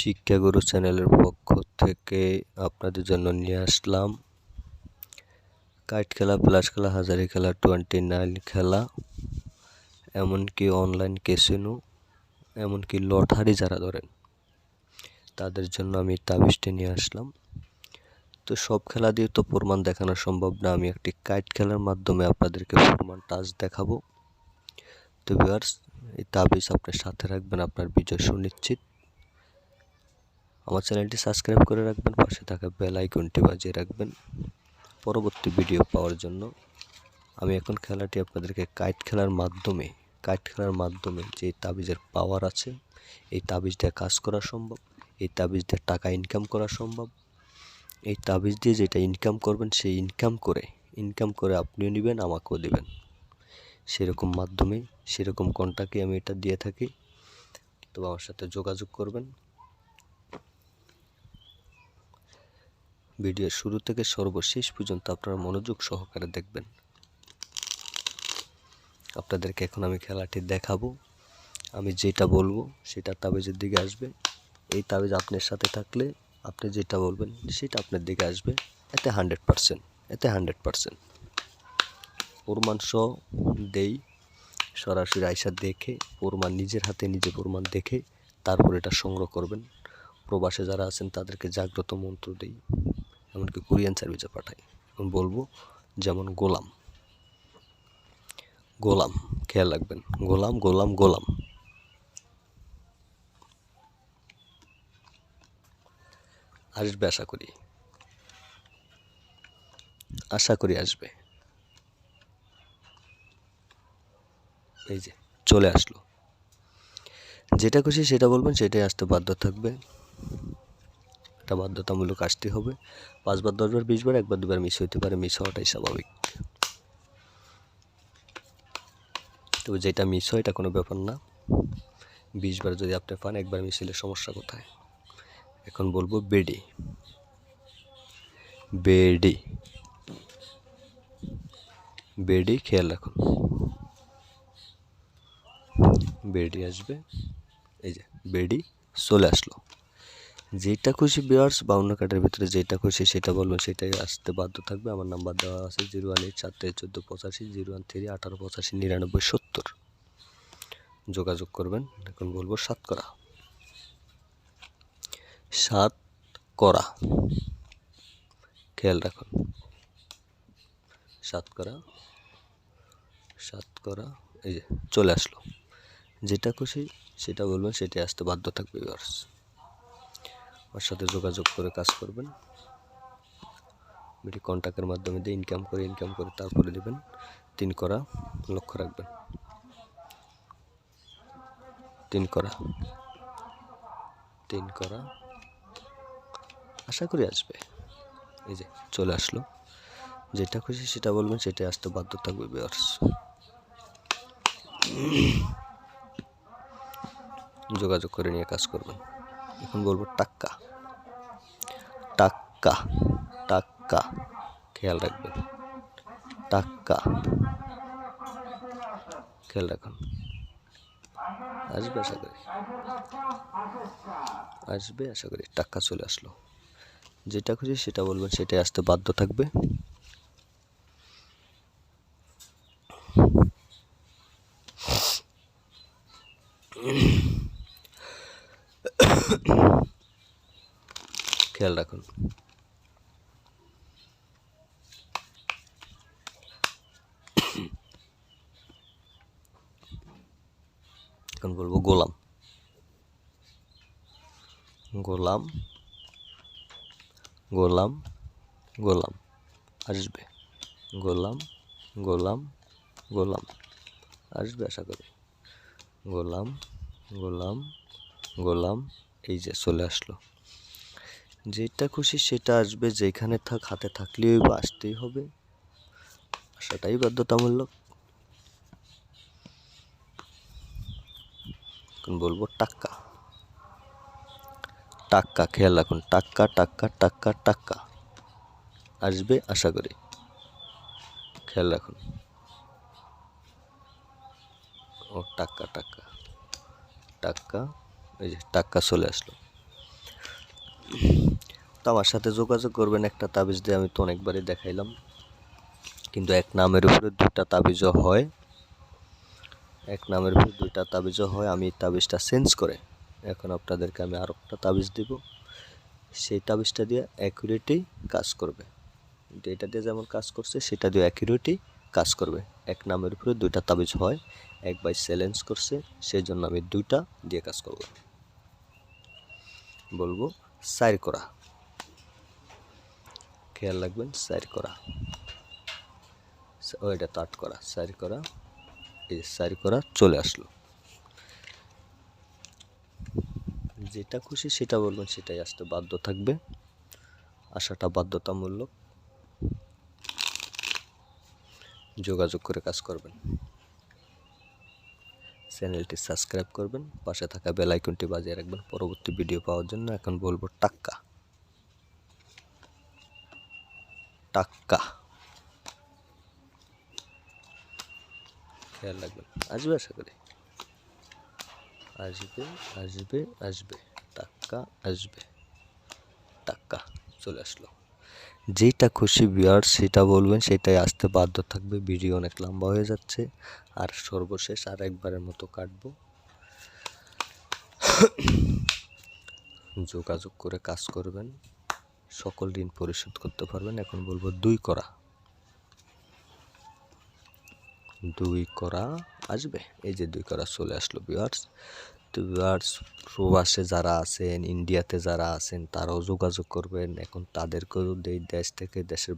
শিক্ষাগুরু চ্যানেলের পক্ষ থেকে আপনাদের জন্য নিয়ে আসলাম। কাইট খেলা প্লাস খেলা, হাজারি খেলা, টোয়েন্টি নাইন খেলা, এমনকি অনলাইন ক্যাসিনো, এমনকি লটারি যারা ধরেন, তাদের জন্য আমি তাবিজটি নিয়ে আসলাম। তো সব খেলা দিয়ে তো প্রমাণ দেখানো সম্ভব না, আমি একটি কাইট খেলার মাধ্যমে আপনাদেরকে প্রমাণ টাচ দেখাবো। তো ভিউয়ার্স, এই তাবিজ আপনার সাথে রাখবেন, আপনার বিজয় সুনিশ্চিত। আমার চ্যানেলটি সাবস্ক্রাইব করে রাখবেন, পাশে থাকা বেল আইকনটি বাজিয়ে রাখবেন। পরবর্তী ভিডিও পাওয়ার জন্য আমি এখন খেলাটি আপনাদেরকে কাইট খেলার মাধ্যমে, কাইট খেলার মাধ্যমে যে তাবিজের পাওয়ার আছে, এই তাবিজ দিয়ে কাজ করা সম্ভব, এই তাবিজ দিয়ে টাকা ইনকাম করা সম্ভব। এই তাবিজ দিয়ে যেটা ইনকাম করবেন, সেই ইনকাম করে ইনকাম করে আপনিও নেবেন, আমাকেও দেবেন। সেরকম মাধ্যমে, সেরকম কন্টাক্টে আমি এটা দিয়ে থাকি। তো আমার সাথে যোগাযোগ করবেন। ভিডিও শুরু থেকে সর্বশেষ পর্যন্ত আপনারা মনোযোগ সহকারে দেখবেন। আপনাদেরকে এখন আমি খেলাটি দেখাবো। আমি যেটা বলব, সেটা তাবিজের দিকে আসবে। এই তাবিজ আপনার সাথে থাকলে আপনি যেটা বলবেন, সেটা আপনার দিকে আসবে। এতে হান্ড্রেড পারসেন্ট, এতে হান্ড্রেড পারসেন্ট। প্রমাণ সহ দেই, সরাসরি আয়সা দেখে, প্রমাণ নিজের হাতে, নিজে প্রমাণ দেখে, তারপর এটা সংগ্রহ করবেন। প্রবাসে যারা আছেন, তাদেরকে জাগ্রত মন্ত্র দেই। এমনকি কুরিয়ান সার্ভিসে পাঠাই। এখন বলব যেমন গোলাম। গোলাম, খেয়াল রাখবেন। গোলাম গোলাম গোলাম। আসবে আশা করি। আশা করি আসবে। এই যে, চলে আসলো। যেটা খুশি সেটা বলবেন, সেটাই আসতে বাধ্য থাকবে। এটা বাধ্যতামূলক আসতে হবে। পাঁচবার, দশবার, বিশবার, একবার, দুবার মিস হইতে পারে, মিস হওয়াটাই স্বাভাবিক। তবে যেটা মিস হয়, এটা কোনো ব্যাপার না। বিশবার যদি আপনি পান, একবার মিস হলে সমস্যা কোথায়? এখন বলব বেডি। বেডি। বেডি খেয়াল রাখুন। বেডি আসবে, এই যে, বেডি চলে আসলো। যেটা খুশি বিয়ার্স বাউন্ন কার্ডের ভিতরে যেটা খুশি সেটা বলবেন, সেটাই আসতে বাধ্য থাকবে। আমার নাম্বার দেওয়া আছে জিরো ওয়ান এইট সাত তেইশ চোদ্দ, পঁচাশি জিরো ওয়ান থ্রি আঠারো, পঁচাশি, নিরানব্বই, সত্তর। যোগাযোগ করবেন, এখন বলব সাত করা। সাত করা। খেয়াল রাখুন। সাত করা। সাত করা। এই যে, চলে আসলো। যেটা খুশি সেটা বলবেন, সেটাই আসতে বাধ্য থাকবে ভিউয়ার্স আমার সাথে যোগাযোগ করে কাজ করবেন। এটি কন্ট্যাক্টের মাধ্যমে দিয়ে ইনকাম করে ইনকাম করে তারপরে দেবেন। তিন করা লক্ষ্য রাখবেন। তিন করা। তিন করা। আশা করি আসবে। এই যে চলে আসলো। যেটা খুশি সেটা বলবেন, সেটাই আসতে বাধ্য থাকবে বিয়ার্স যোগাযোগ করে নিয়ে কাজ করবেন। এখন বলব টাক্কা। টাক্কা টাক্কা, খেয়াল রাখবেন, টাক্কা, খেয়াল রাখুন। আসবে আশা করি, আসবে আশা করি, টাক্কা চলে আসলো। যেটা খুঁজে সেটা বলবেন, সেটাই আসতে বাধ্য থাকবে। খেয়াল রাখুন। এখন বলব গোলাম। গোলাম গোলাম গোলাম, আসবে। গোলাম গোলাম গোলাম, আসবে আশা করি। গোলাম গোলাম গোলাম, এই যে চলে আসলো। যেটা খুশি সেটা আসবে, যেখানে থাক, হাতে থাকলেই বা আসতেই হবে। আসাটাই বাধ্যতামূলক। এখন বলব টাক্কা। টাক্কা, খেয়াল রাখুন, টাক্কা টাক্কা টাক্কা টাক্কা। আসবে আশা করি। খেয়াল রাখুন। ও টাক্কা টাক্কা। টাক্কা, এই যে টাক্কা চলে আসলো। তো আমার সাথে যোগাযোগ করবেন একটা তাবিজ দিয়ে, আমি তো অনেকবারই দেখাইলাম। কিন্তু এক নামের উপরে দুটা তাবিজও হয়। এক নামের উপরে দুইটা তাবিজও হয়, আমি তাবিজটা চেঞ্জ করে এখন আপনাদেরকে আমি আরও একটা তাবিজ দিব। সেই তাবিজটা দিয়ে অ্যাকুরেটেই কাজ করবে। এটা দিয়ে যেমন কাজ করছে, সেটা দিয়ে অ্যাকুরেটই কাজ করবে। এক নামের উপরে দুইটা তাবিজ হয়, এক বাই চ্যালেঞ্জ করছে সেই জন্য আমি দুইটা দিয়ে কাজ করব। বলব সাইর করা। খেয়াল রাখবেন সাইর করা। ও এটা তাট করা সাইর করা। এই যে সাইর করা চলে আসলো। যেটা খুশি সেটা বলবেন, সেটাই আসতে বাধ্য থাকবে। আসাটা বাধ্যতামূলক। যোগাযোগ করে কাজ করবেন। চ্যানেলটি সাবস্ক্রাইব করবেন, পাশে থাকা বেল আইকনটি বাজিয়ে রাখবেন। পরবর্তী ভিডিও পাওয়ার জন্য এখন বলব টাক্কা। টাক্কা। খেয়াল রাখবেন। আসবে আশা করি। আসবে আসবে আসবে। টাক্কা আসবে। টাক্কা, চলে আসলো। যেটা খুশি বিয়ার সেটা বলবেন, সেটাই আসতে বাধ্য থাকবে। ভিডিও অনেক লম্বা হয়ে যাচ্ছে। আর সর্বশেষ আর একবারের মতো কাটবো। যোগাযোগ করে কাজ করবেন। সকল ঋণ পরিশোধ করতে পারবেন। এখন বলব দুই করা। দুই করা আসবে। এই যে দুই করা চলে আসলো ভিউয়ার্স তো ভিউয়ার্স প্রবাসে যারা আছেন ইন্ডিয়াতে যারা আছেন, তারাও যোগাযোগ করবেন। এখন তাদেরকেও দেশ থেকে দেশের